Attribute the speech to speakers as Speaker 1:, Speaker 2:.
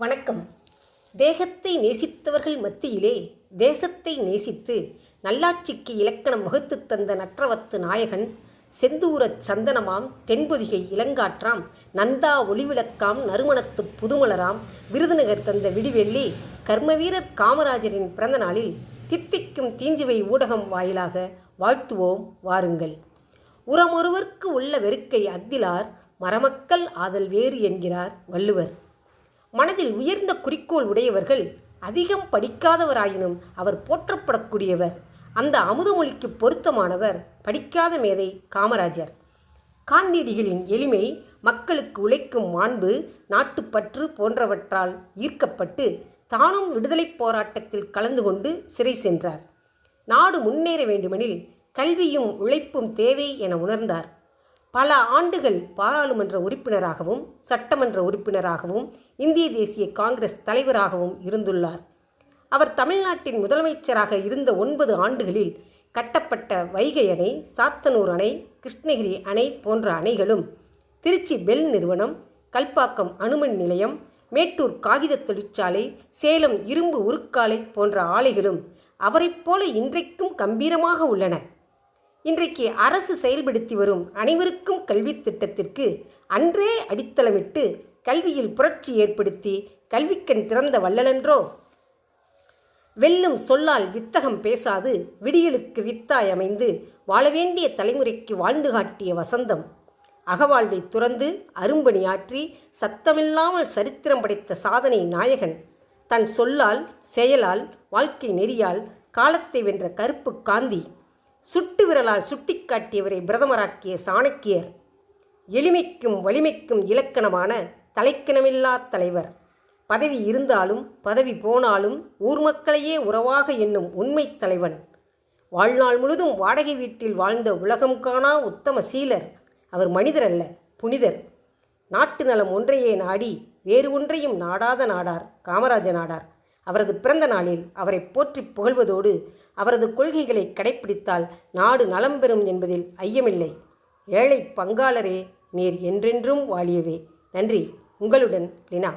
Speaker 1: வணக்கம். தேகத்தை நேசித்தவர்கள் மத்தியிலே தேசத்தை நேசித்து நல்லாட்சிக்கு இலக்கணம் வகுத்துத் தந்த நற்றவத்து நாயகன் செந்தூரச் சந்தனமாம் தென்பொதிகை இளங்காற்றாம் நந்தா ஒளிவிளக்காம் நறுமணத்துப் புதுமலராம் விருதுநகர் தந்த விடிவெள்ளி கர்மவீரர் காமராஜரின் பிறந்த நாளில் தித்திக்கும் தீஞ்சுவை ஊடகம் வாயிலாக வாழ்த்துவோம் வாருங்கள். உரமொருவர்க்கு உள்ள வெறுக்கை அக்திலார் மரமக்கள் ஆதல் வேறு என்கிறார் வள்ளுவர். மனதில் உயர்ந்த குறிக்கோள் உடையவர்கள் அதிகம் படிக்காதவராயினும் அவர் போற்றப்படக்கூடியவர். அந்த அமுதமொழிக்கு பொருத்தமானவர் படிக்காத மேதை காமராஜர். காந்தியடிகளின் எளிமை மக்களுக்கு உழைக்கும் மாண்பு நாட்டுப்பற்று போன்றவற்றால் ஈர்க்கப்பட்டு தானும் விடுதலைப் போராட்டத்தில் கலந்து கொண்டு சிறை சென்றார். நாடு முன்னேற வேண்டுமெனில் கல்வியும் உழைப்பும் தேவை என உணர்ந்தார். பல ஆண்டுகள் பாராளுமன்ற உறுப்பினராகவும் சட்டமன்ற உறுப்பினராகவும் இந்திய தேசிய காங்கிரஸ் தலைவராகவும் இருந்துள்ளார். அவர் தமிழ்நாட்டின் முதலமைச்சராக இருந்த ஒன்பது ஆண்டுகளில் கட்டப்பட்ட வைகை அணை சாத்தனூர் அணை கிருஷ்ணகிரி அணை போன்ற அணைகளும் திருச்சி பெல் நிறுவனம் கல்பாக்கம் அணுமின் நிலையம் மேட்டூர் காகித தொழிற்சாலை சேலம் இரும்பு உருக்காலை போன்ற ஆலைகளும் அவரைப் போல இன்றைக்கும் கம்பீரமாக உள்ளன. இன்றைக்கு அரசு செயல்படுத்தி வரும் அனைவருக்கும் கல்வி திட்டத்திற்கு அன்றே அடித்தளமிட்டு கல்வியில் புரட்சி ஏற்படுத்தி கல்விக்கண் திறந்த வள்ளலன்றோ? வெல்லும் சொல்லால் வித்தகம் பேசாது விடியலுக்கு வித்தாய் அமைந்து வாழ வேண்டிய தலைமுறைக்கு வாழ்ந்து காட்டிய வசந்தம். அகவாழ்வை துறந்து அரும்பணியாற்றி சத்தமில்லாமல் சரித்திரம் படைத்த சாதனை நாயகன். தன் சொல்லால் செயலால் வாழ்க்கை நெறியால் காலத்தை வென்ற கருப்பு காந்தி. சுட்டு விரலால் சுட்டிக்காட்டியவரை பிரதமராக்கிய சாணக்கியர். எளிமைக்கும் வலிமைக்கும் இலக்கணமான தலைக்கணமில்லா தலைவர். பதவி இருந்தாலும் பதவி போனாலும் ஊர் மக்களையே உறவாக என்னும் உண்மை தலைவன். வாழ்நாள் முழுதும் வாடகை வீட்டில் வாழ்ந்த உலகம் காணா உத்தம சீலர். அவர் மனிதர் அல்ல புனிதர். நாட்டு நலம் ஒன்றையே நாடி வேறு ஒன்றையும் நாடாத நாடார் காமராஜ நாடார். அவரது பிறந்த நாளில் அவரை போற்றி புகழ்வதோடு அவரது கொள்கைகளை கடைப்பிடித்தால் நாடு நலம் பெறும் என்பதில் ஐயமில்லை. ஏழை பங்காளரே நீர் என்றென்றும் வாழியவே. நன்றி. உங்களுடன் லினா.